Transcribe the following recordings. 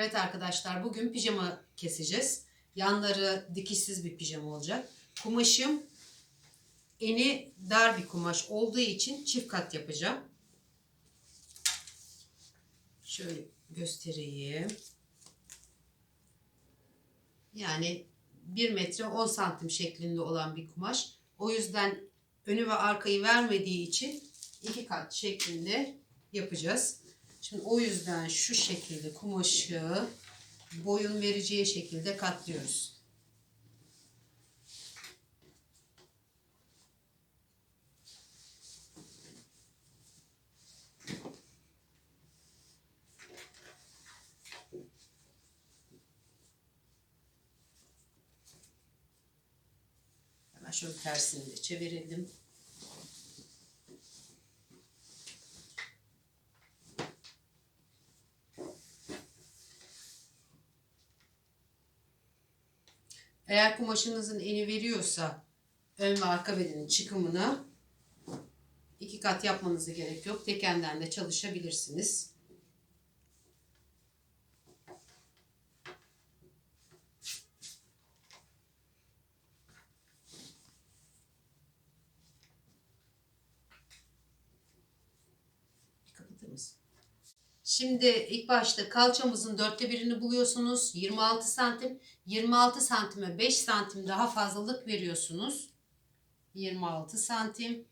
Evet arkadaşlar bugün pijama keseceğiz. Yanları dikişsiz bir pijama olacak. Kumaşım eni dar bir kumaş olduğu için çift kat yapacağım. Şöyle göstereyim. Yani 1 metre 10 santim şeklinde olan bir kumaş. O yüzden önü ve arkayı vermediği için iki kat şeklinde yapacağız. Şimdi o yüzden şu şekilde kumaşı boyun vereceği şekilde katlıyoruz. Hemen şöyle tersini de çevirelim. Eğer kumaşınızın eni veriyorsa ön ve arka bedenin çıkımını iki kat yapmanıza gerek yok. Tekenden de çalışabilirsiniz. Kapatır mısın? Şimdi ilk başta kalçamızın dörtte birini buluyorsunuz. 26 santim. 26 santime 5 santim daha fazlalık veriyorsunuz. 26 santim.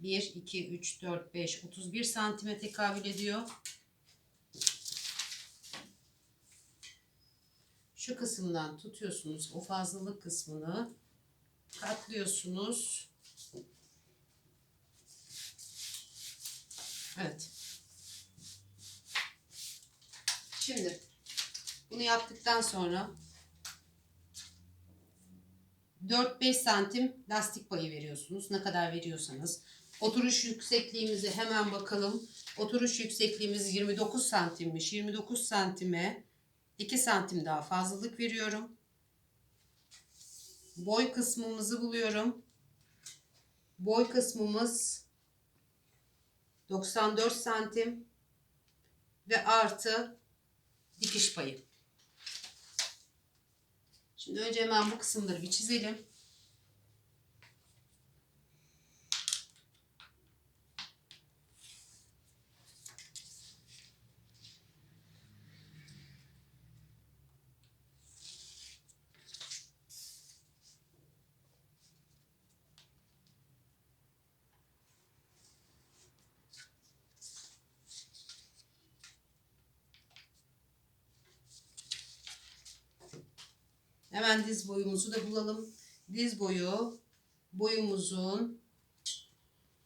1, 2, 3, 4, 5, 31 santime tekabül ediyor. Şu kısımdan tutuyorsunuz o fazlalık kısmını katlıyorsunuz. Evet. Şimdi bunu yaptıktan sonra 4-5 santim lastik payı veriyorsunuz. Ne kadar veriyorsanız. Oturuş yüksekliğimize hemen bakalım. Oturuş yüksekliğimiz 29 santimmiş. 29 santime 2 santim daha fazlalık veriyorum. Boy kısmımızı buluyorum. Boy kısmımız 94 santim ve artı dikiş payı. Şimdi önce hemen bu kısımları bir çizelim. Hemen diz boyumuzu da bulalım. Diz boyu boyumuzun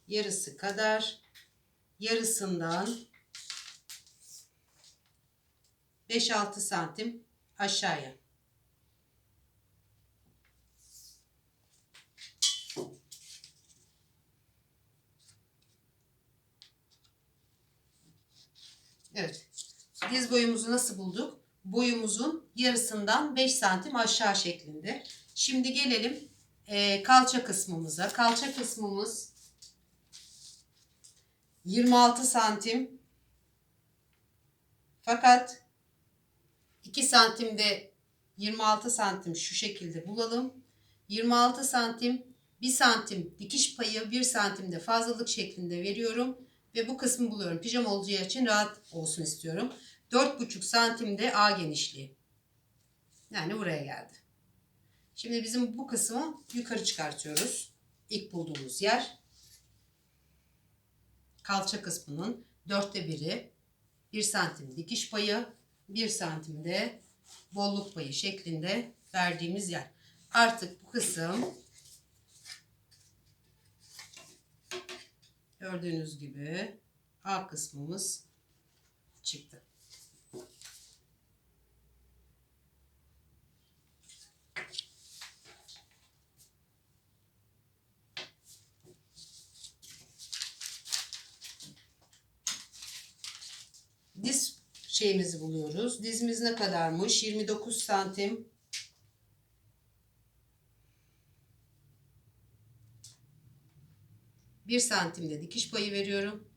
yarısı kadar yarısından 5-6 santim aşağıya. Evet. Diz boyumuzu nasıl bulduk? Boyumuzun yarısından 5 santim aşağı şeklinde. Şimdi gelelim e, kalça kısmımıza. Kalça kısmımız 26 santim. Fakat 2 santimde 26 santim şu şekilde bulalım. 26 santim 1 santim dikiş payı 1 santimde fazlalık şeklinde veriyorum. Ve bu kısmı buluyorum. Pijama olacağı için rahat olsun istiyorum. 4,5 santimde A genişliği. Yani buraya geldi. Şimdi bizim bu kısmı yukarı çıkartıyoruz. İlk bulduğumuz yer. Kalça kısmının dörtte biri 1 santim dikiş payı, 1 santimde bolluk payı şeklinde verdiğimiz yer. Artık bu kısım gördüğünüz gibi A kısmımız çıktı. diz şeyimizi buluyoruz. Dizimiz ne kadarmış? 29 santim. Bir santimde dikiş payı veriyorum.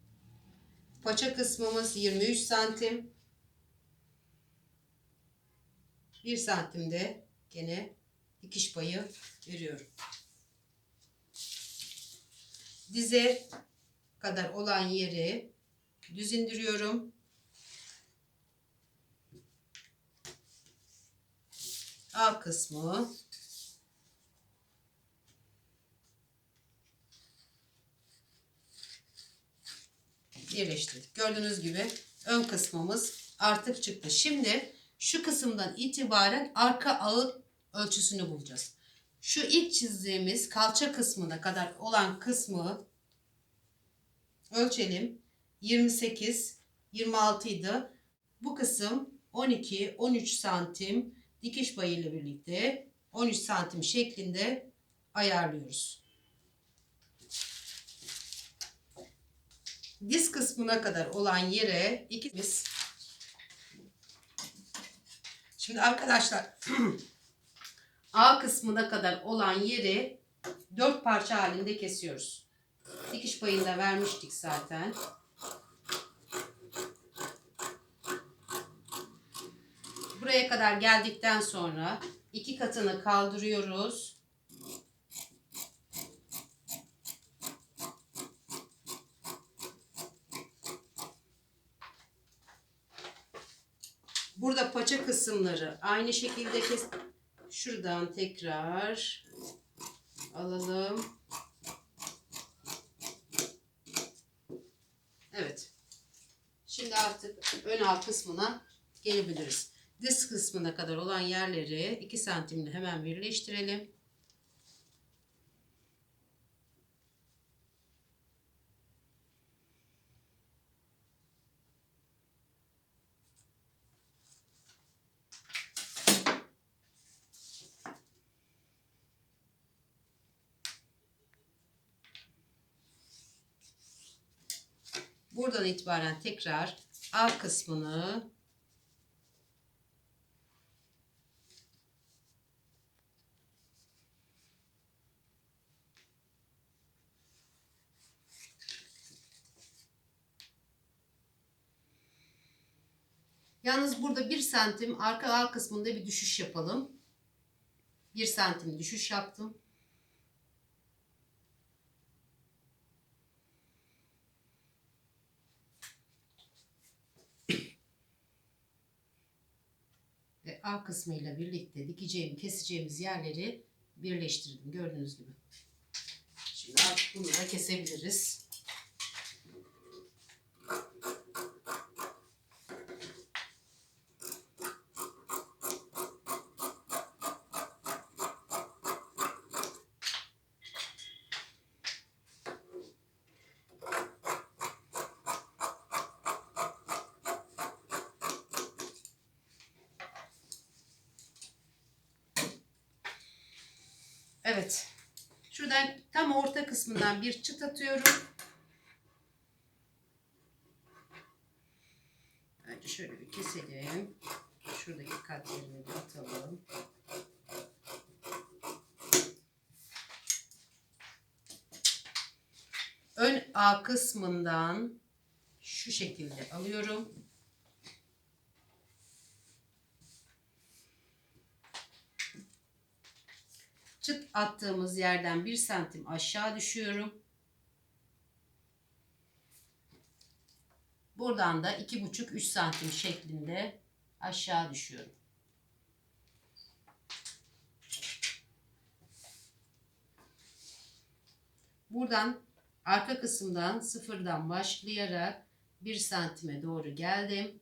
Paça kısmımız 23 santim. Bir santimde gene dikiş payı veriyorum. Dize kadar olan yeri düz indiriyorum. A kısmı birleştirdik. Gördüğünüz gibi ön kısmımız artık çıktı. Şimdi şu kısımdan itibaren arka ağın ölçüsünü bulacağız. Şu ilk çizdiğimiz kalça kısmına kadar olan kısmı ölçelim. 28, 26 idi. Bu kısım 12, 13 santim dikiş payı ile birlikte 13 santim şeklinde ayarlıyoruz. Diz kısmına kadar olan yere ikimiz Şimdi arkadaşlar A kısmına kadar olan yeri dört parça halinde kesiyoruz. Dikiş payını da vermiştik zaten. Buraya kadar geldikten sonra iki katını kaldırıyoruz. Burada paça kısımları aynı şekilde kes. Şuradan tekrar alalım. Evet. Şimdi artık ön alt kısmına gelebiliriz. Diz kısmına kadar olan yerleri 2 santimle hemen birleştirelim. Buradan itibaren tekrar A kısmını Yalnız burada bir santim arka A kısmında bir düşüş yapalım. Bir santim düşüş yaptım. ve A kısmıyla birlikte dikeceğim, keseceğimiz yerleri birleştirdim. Gördüğünüz gibi. Şimdi artık bunu da kesebiliriz. Evet. Şuradan tam orta kısmından bir çıt atıyorum. Önce şöyle bir keselim. Şuradaki katlarını bir atalım. Ön A kısmından şu şekilde alıyorum. Çıt attığımız yerden bir santim aşağı düşüyorum. Buradan da iki buçuk üç santim şeklinde aşağı düşüyorum. Buradan arka kısımdan sıfırdan başlayarak bir santime doğru geldim.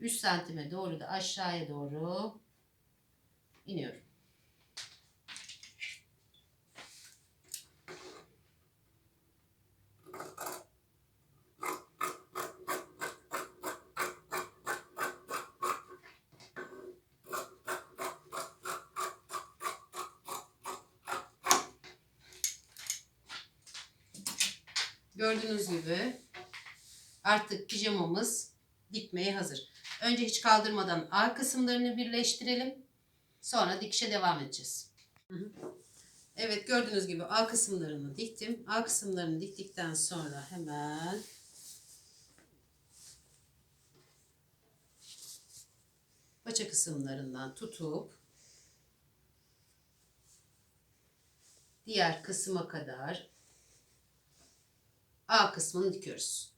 3 santime doğru da aşağıya doğru iniyorum. Gördüğünüz gibi artık pijamamız dikmeye hazır. Önce hiç kaldırmadan A kısımlarını birleştirelim. Sonra dikişe devam edeceğiz. Evet gördüğünüz gibi A kısımlarını diktim. A kısımlarını diktikten sonra hemen paça kısımlarından tutup diğer kısma kadar A kısmını dikiyoruz.